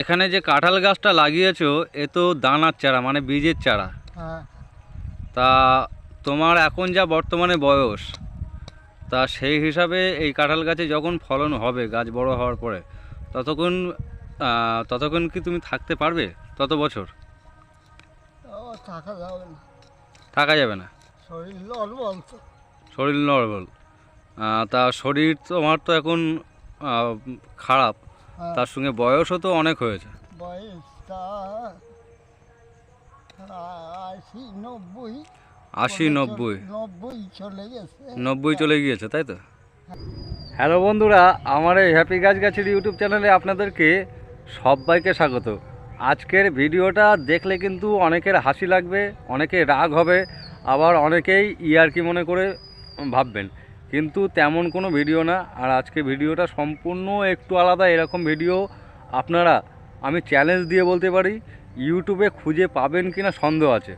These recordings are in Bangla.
এখানে যে কাঁঠাল গাছটা লাগিয়েছো এ তো দানার চারা মানে বীজের চারা। হ্যাঁ। তা তোমার এখন যা বর্তমানে বয়স তা সেই হিসাবে এই কাঁঠাল গাছে যখন ফলন হবে গাছ বড় হওয়ার পরে ততক্ষণ ততক্ষণ কি তুমি থাকতে পারবে? তত বছর? থাকা যাবে না। থাকা যাবে না? শরীর শরীর নর্মাল তা শরীর তোমার তো এখন খারাপ। তার সঙ্গে বয়সও তো অনেক হয়েছে। আশি নব্বই নব্বই। চলে নব্বই চলে গিয়েছে তাই তো? হ্যালো বন্ধুরা আমার এই হ্যাপি গাছ গাছের ইউটিউব চ্যানেলে আপনাদেরকে সবাইকে স্বাগত। আজকের ভিডিওটা দেখলে কিন্তু অনেকের হাসি লাগবে অনেকে রাগ হবে আবার অনেকেই ইয়ারকি মনে করে ভাববেন। কিন্তু তেমন কোনো ভিডিও না। আর আজকে ভিডিওটা সম্পূর্ণ একটু আলাদা, এরকম ভিডিও আপনারা, আমি চ্যালেঞ্জ দিয়ে বলতে পারি ইউটিউবে খুঁজে পাবেন কি না সন্দেহ আছে।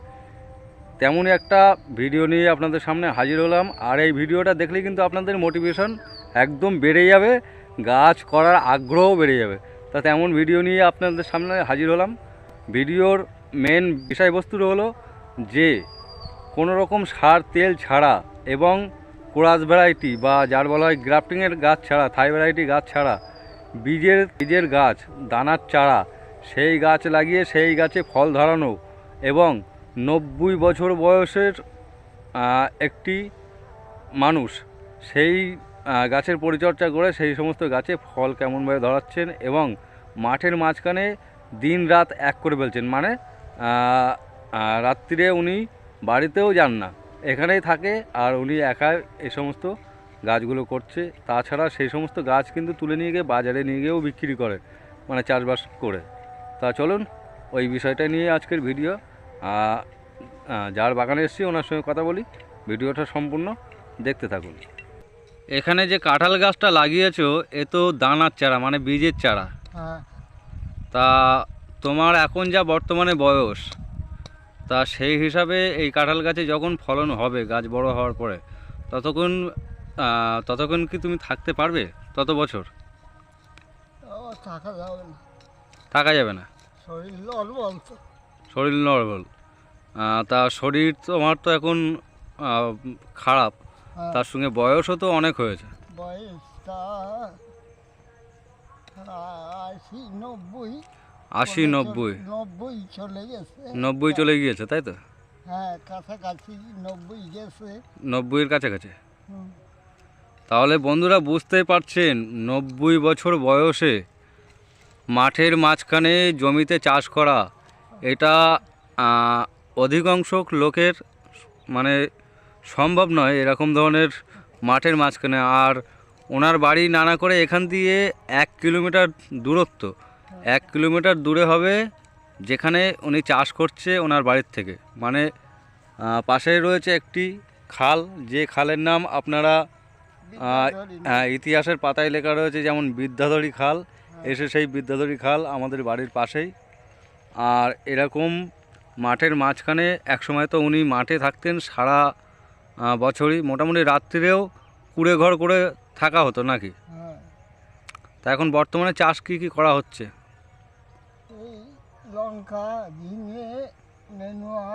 তেমনই একটা ভিডিও নিয়ে আপনাদের সামনে হাজির হলাম। আর এই ভিডিওটা দেখলে কিন্তু আপনাদের মোটিভেশন একদম বেড়ে যাবে, গাছ করার আগ্রহ বেড়ে যাবে। তা তেমন ভিডিও নিয়ে আপনাদের সামনে হাজির হলাম। ভিডিওর মেন বিষয়বস্তু হলো যে কোনো রকম সার, তেল ছাড়া এবং কোরাস ভ্যারাইটি বা যার বলা হয় গ্রাফটিংয়ের গাছ ছাড়া থাই ভ্যারাইটি গাছ ছাড়া, বীজের বীজের গাছ, দানার চারা, সেই গাছ লাগিয়ে সেই গাছে ফল ধরানো এবং নব্বই বছর বয়সের একটি মানুষ সেই গাছের পরিচর্যা করে সেই সমস্ত গাছে ফল কেমনভাবে ধরাচ্ছেন এবং মাঠের মাঝখানে দিন রাত এক করে ফেলছেন। মানে রাত্রিরে উনি বাড়িতেও যান না। এখানেই থাকে আর উনি একা এই সমস্ত গাছগুলো করছে। তাছাড়া সেই সমস্ত গাছ কিন্তু তুলে নিয়ে গিয়ে বাজারে নিয়ে গিয়েও বিক্রি করে মানে চাষবাস করে। তা চলুন ওই বিষয়টা নিয়ে আজকের ভিডিও। যার বাগানে এসেছি ওনার সঙ্গে কথা বলি। ভিডিওটা সম্পূর্ণ দেখতে থাকুন। এখানে যে কাঁঠাল গাছটা লাগিয়েছো এ তো দানার চারা মানে বীজের চারা। হ্যাঁ। তা তোমার এখন যা বর্তমানে বয়স তা সেই হিসাবে এই কাঁঠাল গাছে যখন ফলন হবে গাছ বড় হওয়ার পরে ততক্ষণ ততক্ষণ কি তুমি থাকতে পারবে? তত বছর? থাকা যাবে না। থাকা যাবে না? শরীর দুর্বল শরীর নর্মাল তা শরীর তোমার তো এখন খারাপ। হ্যাঁ, তার সঙ্গে বয়সও তো অনেক হয়েছে। বয়সটা আশি নব্বই। আশি নব্বই। নব্বই চলে গেছে। নব্বই চলে গিয়েছে তাই তো? হ্যাঁ কাছাকাছি নব্বই গেছে। নব্বইয়ের কাছাকাছি? তাহলে বন্ধুরা বুঝতেই পারছেন নব্বই বছর বয়সে মাঠের মাঝখানে জমিতে চাষ করা এটা অধিকাংশ লোকের মানে সম্ভব নয় এরকম ধরনের মাঠের মাঝখানে। আর ওনার বাড়ি নানা করে এখান দিয়ে এক কিলোমিটার দূরত্ব। এক কিলোমিটার দূরে হবে যেখানে উনি চাষ করছে ওনার বাড়ির থেকে। মানে পাশেই রয়েছে একটি খাল যে খালের নাম আপনারা? হ্যাঁ, ইতিহাসের পাতায় লেখা রয়েছে যেমন বিদ্যাধরী খাল। এসে সেই বিদ্যাধরী খাল আমাদের বাড়ির পাশেই। আর এরকম মাঠের মাঝখানে একসময় তো উনি মাঠে থাকতেন সারা বছরই। মোটামুটি রাত্রিরেও কুড়ে ঘর করে থাকা হতো নাকি? হ্যাঁ। তা এখন বর্তমানে চাষ কী কী করা হচ্ছে? লঙ্কা ঝিঙে নেনুয়া।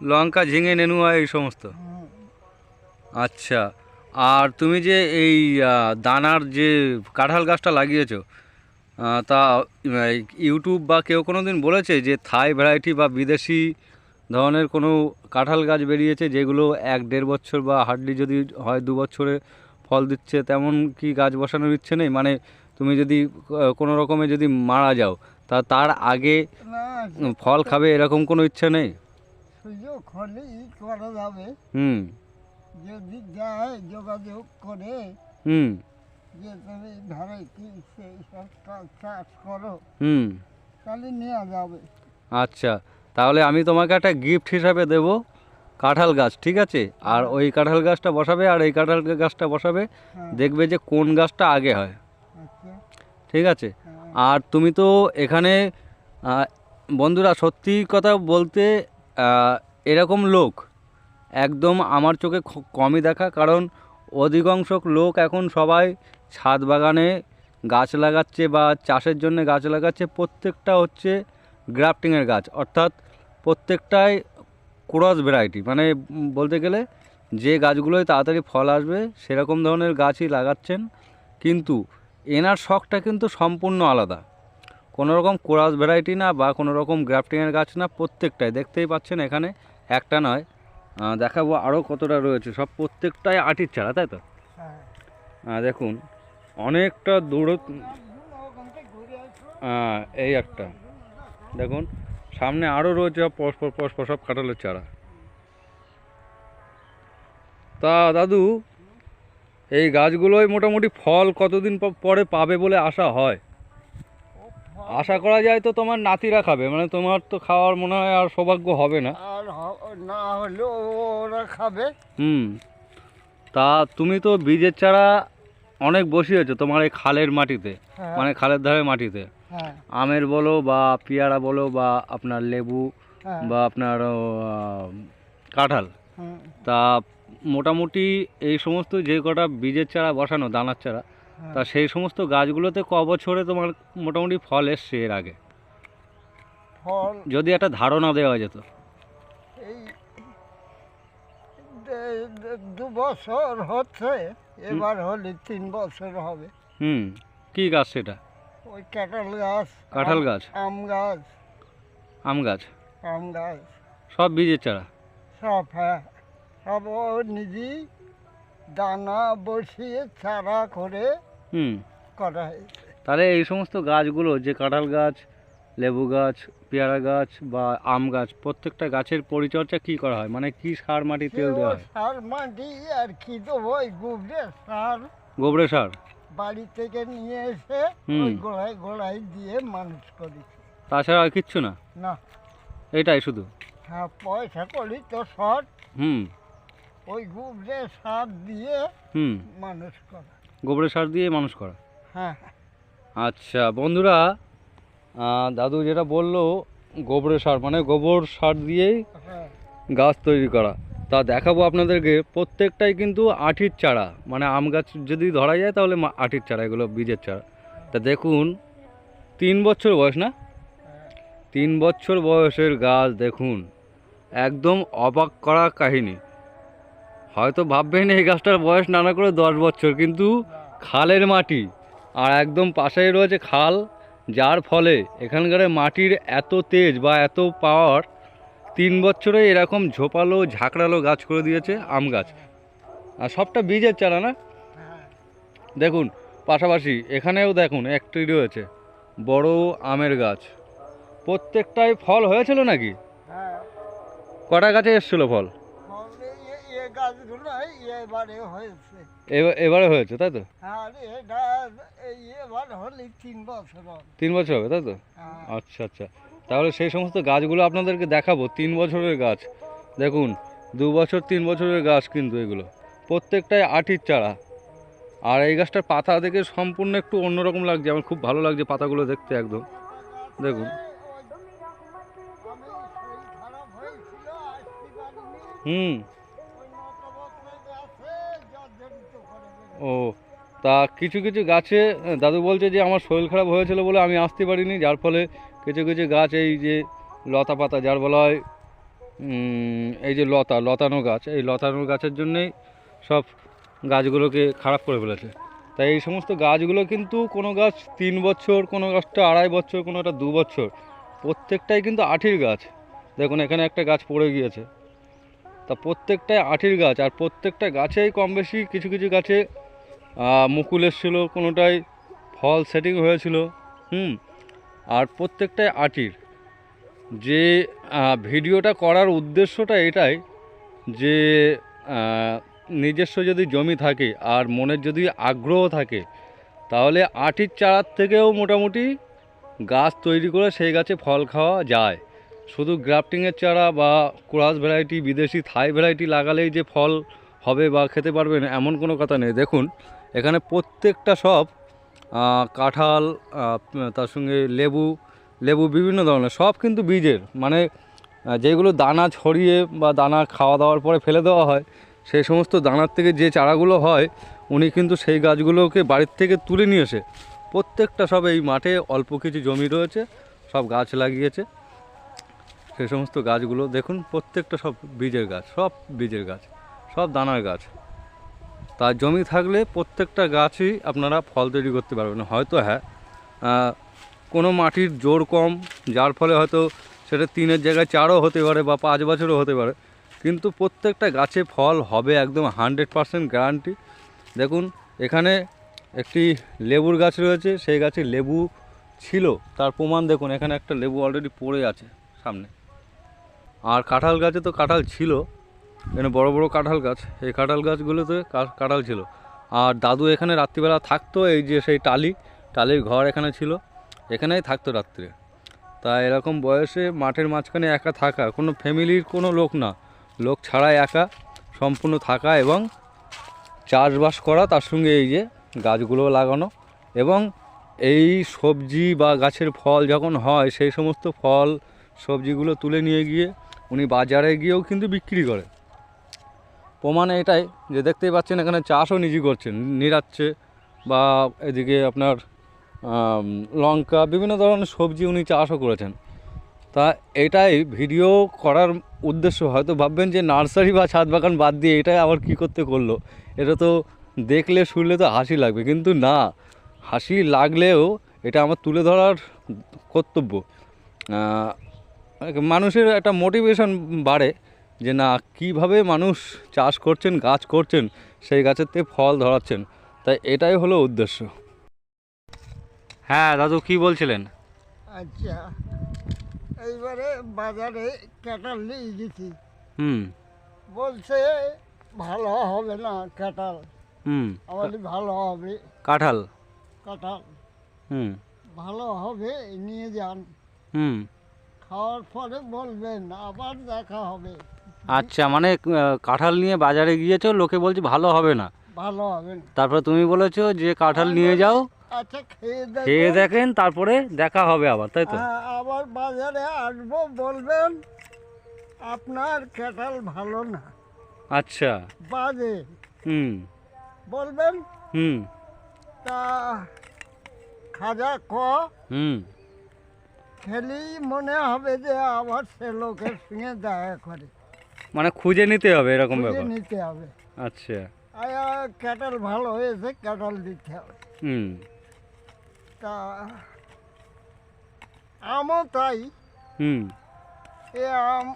লঙ্কা ঝিঙে নেনুয়া এই সমস্ত? আচ্ছা আর তুমি যে এই দানার যে কাঁঠাল গাছটা লাগিয়েছো তা ইউটিউব বা কেউ কোনো দিন বলেছে যে থাই ভ্যারাইটি বা বিদেশি ধরনের কোনো কাঁঠাল গাছ বেরিয়েছে যেগুলো এক দেড় বছর বা হার্ডলি যদি হয় দু বছরে ফল দিচ্ছে তেমন কি গাছ বসানোর ইচ্ছে নেই? মানে তুমি যদি কোনো রকমে যদি মারা যাও তা তার আগে ফল খাবে এরকম কোনো ইচ্ছে নেই? সুযোগ হলেই করা যাবে। হুম। যদি যায় যোগাযোগ করে হুম। যে তুমি ভ্যারাইটি সেই চাষ করো হুম। তাহলে নেওয়া যাবে। আচ্ছা তাহলে আমি তোমাকে একটা গিফট হিসাবে দেব। কাঁঠাল গাছ ঠিক আছে? আর ওই কাঁঠাল গাছটা বসাবে আর এই কাঁঠাল গাছটা বসাবে হ্যাঁ। দেখবে যে কোন গাছটা আগে হয়। আচ্ছা। ঠিক আছে? হ্যাঁ। আর তুমি তো এখানে বন্ধুরা সত্যি কথা বলতে এরকম লোক একদম আমার চোখে কমই দেখা কারণ অধিকাংশ লোক এখন সবাই ছাদ বাগানে গাছ লাগাচ্ছে বা চাষের জন্য গাছ লাগাচ্ছে। প্রত্যেকটা হচ্ছে গ্রাফটিংয়ের গাছ অর্থাৎ প্রত্যেকটাই ক্রস ভ্যারাইটি মানে বলতে গেলে যে গাছগুলোয় তাড়াতাড়ি ফল আসবে, সেরকম ধরনের গাছই লাগাচ্ছেন, কিন্তু এনার শখটা কিন্তু সম্পূর্ণ আলাদা। কোনো রকম কোরাস ভ্যারাইটি না বা কোনো রকম গ্রাফটিংয়ের গাছ না, প্রত্যেকটাই। দেখতেই পাচ্ছেন এখানে একটা নয় দেখাবো আরও কতটা রয়েছে। সব প্রত্যেকটাই আটির চারা, তাই তো? দেখুন, অনেকটা দূর এই একটা। দেখুন সামনে আরও রয়েছে পরস্পর পরস্পর সব কাঁঠালের চারা। তা দাদু এই গাছগুলোই মোটামুটি ফল কতদিন পরে পাবে বলে আশা হয়? আশা করা যায় তো তোমার নাতিরা খাবে মানে তোমার তো খাওয়ার মনে হয় আর সৌভাগ্য হবে না। আর না হলেও ওরা খাবে। হুম তা তুমি তো বীজের চারা অনেক বসিয়েছো তোমার এই খালের মাটিতে হ্যাঁ। মানে খালের ধারে মাটিতে। আমের বলো বা পেয়ারা বলো বা আপনার লেবু হ্যাঁ। বা আপনার কাঁঠাল। তা মোটামুটি এই সমস্ত যে কটা বীজের চারা বসানো দানার চারা হ্যাঁ। তা সেই সমস্ত গাছগুলোতে ক বছরে তোমার মোটামুটি ফল এসছে এর আগে? ফল যদি একটা ধারণা দেওয়া যেত। এই দু বছর হচ্ছে এবার হলে তিন বছর হবে। হুম। কী গাছ সেটা? ওই কাঁঠাল গাছ কাঁঠাল গাছ? আম গাছ আম গাছ? আম গাছ। সব বীজের চারা? সব হ্যাঁ। সব ও নিজেই দানা বসিয়ে চারা করে হুম। করা হয়েছে তাহলে এই সমস্ত গাছগুলো যে কাঁঠাল গাছ লেবু গাছ পেয়ারা গাছ বা আম গাছ প্রত্যেকটা গাছের পরিচর্যা কি করা হয়? মানে কি সার মাটি তেল দেওয়া হয়? সার মাটি আর কি দেবো? ওই গুবরে সার। গোবরে সার? বাড়ি থেকে নিয়ে এসে। ওই গোড়ায় গোড়ায় দিয়ে মানুষ করেছি। তাছাড়া আর কিচ্ছু না? না। এটাই শুধু? হ্যাঁ পয়সা করি তো শর্ট। হুম। ওই গুবরে সার দিয়ে হুম। মানুষ করা। গোবরে সার দিয়ে মানুষ করা? হ্যাঁ। আচ্ছা বন্ধুরা দাদু যেটা বলল গোবরে সার মানে গোবর সার দিয়েই হ্যাঁ। গাছ তৈরি করা। তা দেখাবো আপনাদেরকে। প্রত্যেকটাই কিন্তু আঠির চারা। মানে আম গাছ যদি ধরা যায় তাহলে আঠির চারা, এগুলো বীজের চারা। তা দেখুন, তিন বছর বয়স না। তিন বছর বয়সের গাছ দেখুন। একদম অবাক করা কাহিনী। হয়তো ভাববেন এই গাছটার বয়স নানা করে দশ বছর, কিন্তু খালের মাটি, আর একদম পাশেই রয়েছে খাল, যার ফলে এখানকার মাটির এত তেজ বা এত পাওয়ার বছরে এরকম ঝোপালো ঝাঁকড়ালো গাছ করে দিয়েছে আম গাছ। আর সবটা বীজের চারা না? হ্যাঁ দেখুন পাশাপাশি এখানেও দেখুন একটি রয়েছে বড় আমের গাছ। প্রত্যেকটাই ফল হয়েছিল নাকি? হ্যাঁ। কটা গাছে এসেছিল ফল? এবারে হয়েছে। এবারে হয়েছে তাই তো? তিন বছর হবে। তিন বছর হবে তাই তো? হ্যাঁ। আচ্ছা আচ্ছা। তাহলে সেই সমস্ত গাছগুলো আপনাদেরকে দেখাবো, তিন বছরের গাছ। দেখুন, দু বছর, তিন বছরের গাছ কিন্তু এগুলো। প্রত্যেকটাই আটির চারা। আর এই গাছটার পাতা দেখে সম্পূর্ণ একটু অন্যরকম লাগছে, আমার খুব ভালো লাগছে পাতাগুলো দেখতে একদম। দেখুন। হুম। ও, তা কিছু কিছু গাছে, দাদু বলছে যে আমার শরীর খারাপ হয়েছিল বলে আমি আসতে পারিনি, যার ফলে কিছু কিছু গাছ এই যে লতা পাতা, যার বলা হয় এই যে লতা, লতানো গাছ, এই লতানো গাছের জন্যেই সব গাছগুলোকে খারাপ করে ফেলেছে। তাই এই সমস্ত গাছগুলো কিন্তু কোনো গাছ তিন বছর, কোনো গাছটা আড়াই বছর কোনোটা দু বছর, প্রত্যেকটাই কিন্তু আঠির গাছ। দেখুন, এখানে একটা গাছ পড়ে গিয়েছে। তা প্রত্যেকটাই আঠির গাছ, আর প্রত্যেকটা গাছেই কম বেশি কিছু কিছু গাছে মুকুল এসেছিল, কোনোটাই ফল সেটিং হয়েছিল, হুম আর প্রত্যেকটাই আটির। যে ভিডিওটা করার উদ্দেশ্যটা এটাই যে নিজস্ব যদি জমি থাকে আর মনের যদি আগ্রহ থাকে, তাহলে আটির চারার থেকেও মোটামুটি গাছ তৈরি করে সেই গাছে ফল খাওয়া যায়। শুধু গ্রাফটিংয়ের চারা বা ক্রস ভ্যারাইটি, বিদেশি থাই ভ্যারাইটি লাগালেই যে ফল হবে বা খেতে পারবেন, এমন কোনো কথা নেই। দেখুন, এখানে প্রত্যেকটা সব কাঁঠাল তার সঙ্গে লেবু লেবু বিভিন্ন ধরনের, সব কিন্তু বীজের। মানে যেগুলো দানা ছড়িয়ে বা দানা খাওয়া দাওয়ার পরে ফেলে দেওয়া হয় সেই সমস্ত দানার থেকে যে চারাগুলো হয়, উনি কিন্তু সেই গাছগুলোকে বাড়ির থেকে তুলে নিয়ে এসে প্রত্যেকটা সব এই মাঠে অল্প কিছু জমি রয়েছে, সব গাছ লাগিয়েছে। সেই সমস্ত গাছগুলো, দেখুন, প্রত্যেকটা সব বীজের গাছ, সব বীজের গাছ, সব দানার গাছ। তার জমি থাকলে প্রত্যেকটা গাছই আপনারা ফল তৈরি করতে পারবেন। হয়তো হ্যাঁ কোনো মাটির জোর কম, যার ফলে হয়তো সেটা তিনের জায়গায় চারও হতে পারে বা পাঁচ বছরও হতে পারে। কিন্তু প্রত্যেকটা গাছে ফল হবে একদম হান্ড্রেড পারসেন্ট গ্যারান্টি। দেখুন, এখানে একটি লেবুর গাছ রয়েছে, সেই গাছে লেবু ছিল, তার প্রমাণ দেখুন, এখানে একটা লেবু অলরেডি পড়ে আছে সামনে। আর কাঁঠাল গাছে তো কাঁঠাল ছিল এখানে বড় বড় কাঁঠাল গাছ। এই কাঁঠাল গাছগুলোতে কাঁঠাল ছিল। আর দাদু এখানে রাত্রিবেলা থাকতো, এই যে সেই টালি, টালির ঘর এখানে ছিল। এখানেই থাকতো রাত্রে। তা এরকম বয়সে মাঠের মাঝখানে একা থাকা, কোনো ফ্যামিলির কোনো লোক না। লোক ছাড়াই একা, সম্পূর্ণ থাকা এবং চাষবাস করা, তার সঙ্গে এই যে গাছগুলো লাগানো এবং এই সবজি বা গাছের ফল যখন হয়, সেই সমস্ত ফল, সবজিগুলো তুলে নিয়ে গিয়ে উনি বাজারে গিয়েও কিন্তু বিক্রি করে। প্রমাণ এটাই যে দেখতেই পাচ্ছেন এখানে চাষও নিজে করছেন নিরাচ্ছে বা এদিকে আপনার লঙ্কা, বিভিন্ন ধরনের সবজি উনি চাষও করেছেন। তা এটাই ভিডিও করার উদ্দেশ্য, হয়তো ভাববেন যে নার্সারি বা ছাদ বাগান বাদ দিয়ে এটাই আবার কী করতে করল? এটা তো দেখলে, শুনলে তো হাসি লাগবে, কিন্তু না, হাসি লাগলেও এটা আমার তুলে ধরার কর্তব্য। মানুষের একটা মোটিভেশন বাড়ে যে না কীভাবে মানুষ চাষ করছেন গাছ করছেন সেই গাছের থেকে ফল ধরাচ্ছেন? তাই এটাই হলো উদ্দেশ্য। হ্যাঁ দাদু কি বলছিলেন? আচ্ছা এইবারে বাজারে কাঁঠাল নিয়ে গেছি। হুম। বলছে ভালো হবে না কাঁঠাল হুম। আমাদের ভালো হবে। কাঁঠাল? কাঁঠাল। হুম। ভালো হবে নিয়ে যান। হুম। খাওয়ার পরে বলবেন আবার দেখা হবে। আচ্ছা মানে কাঁঠাল নিয়ে বাজারে গিয়েছো লোকে বলছে ভালো হবে না। ভালো হবে না। তারপরে তুমি বলেছ যে কাঁঠাল নিয়ে যাও আচ্ছা খেয়ে খেয়ে দেখেন তারপরে দেখা হবে আবার তাই তো? হ্যাঁ, আবার বাজারে আসব বলবেন আপনার কাঁঠাল ভালো না। আচ্ছা। বাজে। হুম। বলবেন হুম। তা খাজা ক হুম। খেলেই মনে হবে যে আবার সে লোকের সঙ্গে দেখা করে। মানে খুঁজে নিতে হবে এরকম ব্যাপার? নিতে হবে। আচ্ছা। কাঁঠাল ভালো হয়েছে কাঁঠাল দিতে হবে। হুম। তা আমও তাই। হুম। এ আম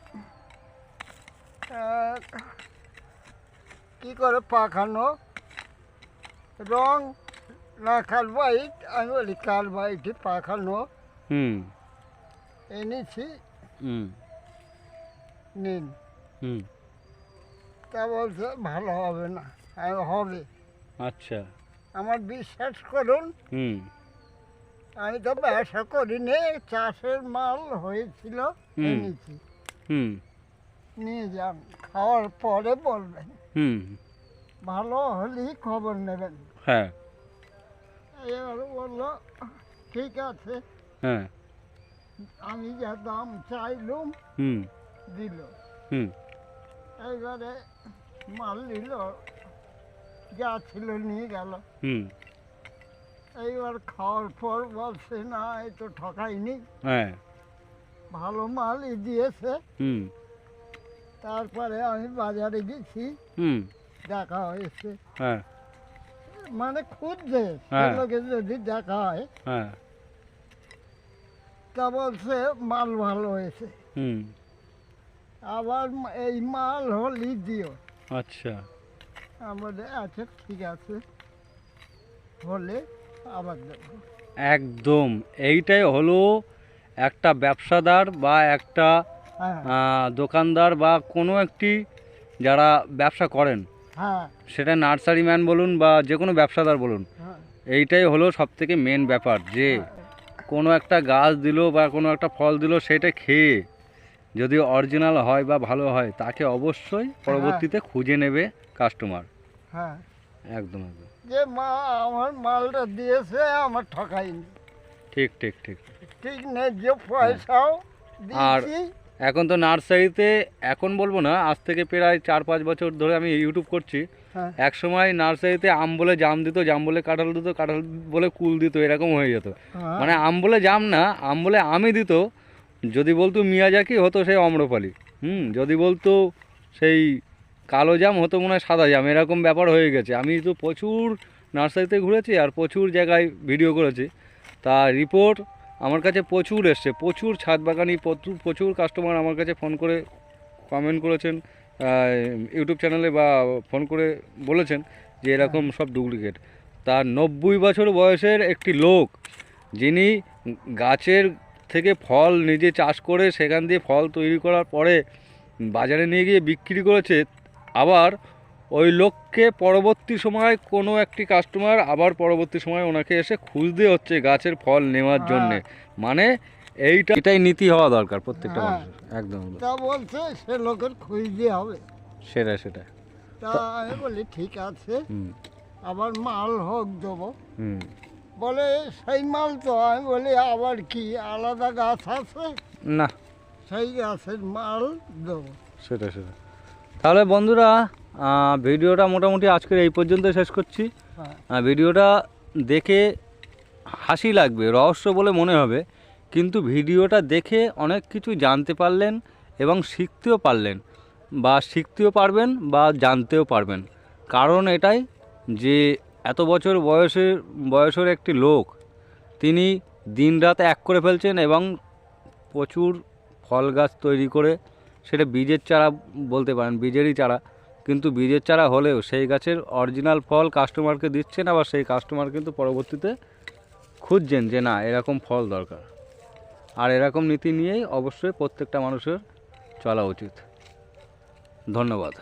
কি করে পাখানো? রং না কালবাইট আমি বলি কাল কালবাইটে পাখানো। হুম। এনেছি। হুম। নিন। তা বলছে ভালো হবে না আমি হবে। আচ্ছা। আমার বিশ্বাস করুন হুম। আমি তো ব্যবসা করিনি চাষের মাল হয়েছিল। এনেছি। হুম। নিয়ে যান খাওয়ার পরে বলবেন। হুম। ভালো হলেই খবর নেবেন। হ্যাঁ। এবার বলল ঠিক আছে। হ্যাঁ। আমি যা দাম চাইলুম হুম। দিল। হুম। এইবারে মাল নিল যা ছিল নিয়ে গেল। হুম। এইবার খাওয়ার পর বলছে না এই তো ঠকাইনি। হ্যাঁ। ভালো মালই দিয়েছে। হুম। তারপরে আমি বাজারে গেছি। হুম। দেখা হয়েছে। হ্যাঁ। মানে খুঁজছে হ্যাঁ। লোকে যদি দেখা হয়। হ্যাঁ। তা বলছে মাল ভালো হয়েছে। হুম। আবার এই মাল হলি দিও। আচ্ছা। আমাদের আচ্ছা ঠিক আছে। হলে আবার দেবো। একদম। এইটাই হলো একটা ব্যবসাদার বা একটা হ্যাঁ। দোকানদার বা কোনো একটি যারা ব্যবসা করেন। হ্যাঁ। সেটা নার্সারি ম্যান বলুন বা যে কোনো ব্যবসাদার বলুন। হ্যাঁ। এইটাই হলো সব থেকে মেন ব্যাপার যে কোনো একটা গাছ দিল বা কোনো একটা ফল দিল সেটা খেয়ে যদি অরিজিনাল হয় বা ভালো হয় তাকে অবশ্যই পরবর্তীতে খুঁজে নেবে কাস্টমার হ্যাঁ। একদম একদম। যে মা আমার মালটা দিয়েছে আমার ঠকাইনি ঠিক ঠিক ঠিক। ঠিক নেই যে পয়সাও আর এখন তো নার্সারিতে এখন বলব না আজ থেকে প্রায় চার পাঁচ বছর ধরে আমি ইউটিউব করছি। হ্যাঁ। এক সময় নার্সারিতে আম বলে জাম দিত জাম বলে কাঁঠাল দিত কাঁঠাল বলে কুল দিত এরকম হয়ে যেত। হ্যাঁ, মানে আম বলে জাম না আম বলে আমি দিত যদি বলতো মিয়াজাকি, হতো সেই অম্রপালি। হুম, যদি বলতো সেই কালো জাম হতো মনে হয় সাদা জাম এরকম ব্যাপার হয়ে গেছে। আমি তো প্রচুর নার্সারিতে ঘুরেছি আর প্রচুর জায়গায় ভিডিও করেছি। তা রিপোর্ট আমার কাছে প্রচুর এসছে। প্রচুর ছাদ বাগানি প্রচুর প্রচুর কাস্টমার আমার কাছে ফোন করে কমেন্ট করেছেন ইউটিউব চ্যানেলে বা ফোন করে বলেছেন যে এরকম সব ডুপ্লিকেট। তার নব্বই বছর বয়সের একটি লোক, যিনি গাছের থেকে ফল নিজে চাষ করে সেখান দিয়ে ফল তৈরি করার পরে বাজারে নিয়ে গিয়ে বিক্রি করেছে। আবার ওই লোককে পরবর্তী সময় কোনো একটি কাস্টমার আবার পরবর্তী সময় ওনাকে এসে খুঁজতে হচ্ছে গাছের ফল নেওয়ার হ্যাঁ। জন্যে। মানে এইটা এটাই নীতি হওয়া দরকার প্রত্যেকটা হ্যাঁ। মানুষের একদম একদম। তা বলছে সে লোকের খুঁজতে হবে। সেটা সেটা। তা আমি বলি ঠিক আছে। আবার মাল হোক দেবো। হুম। বলে সেই মাল তো আমি বলি আবার কি আলাদা গাছ আছে? না। সেই গাছের মাল দেবো। সেটা সেটা তাহলে বন্ধুরা ভিডিওটা মোটামুটি আজকের এই পর্যন্ত শেষ করছি। হ্যাঁ। ভিডিওটা দেখে হাসি লাগবে রহস্য বলে মনে হবে। কিন্তু ভিডিওটা দেখে অনেক কিছু জানতে পারলেন এবং শিখতেও পারলেন। বা শিখতেও পারবেন বা জানতেও পারবেন। কারণ এটাই যে এত বছর বয়সের বয়সের একটি লোক। তিনি দিনরাত এক করে ফেলছেন এবং প্রচুর ফল গাছ তৈরি করে সেটা বীজের চারা বলতে পারেন, বীজেরই চারা। কিন্তু বীজের চারা হলেও সেই গাছের অরিজিনাল ফল কাস্টমারকে দিচ্ছেন, আবার সেই কাস্টমার কিন্তু পরবর্তীতে খুঁজছেন যে না, এরকম ফল দরকার। আর এরকম নীতি নিয়েই অবশ্যই প্রত্যেকটা মানুষের চলা উচিত। ধন্যবাদ।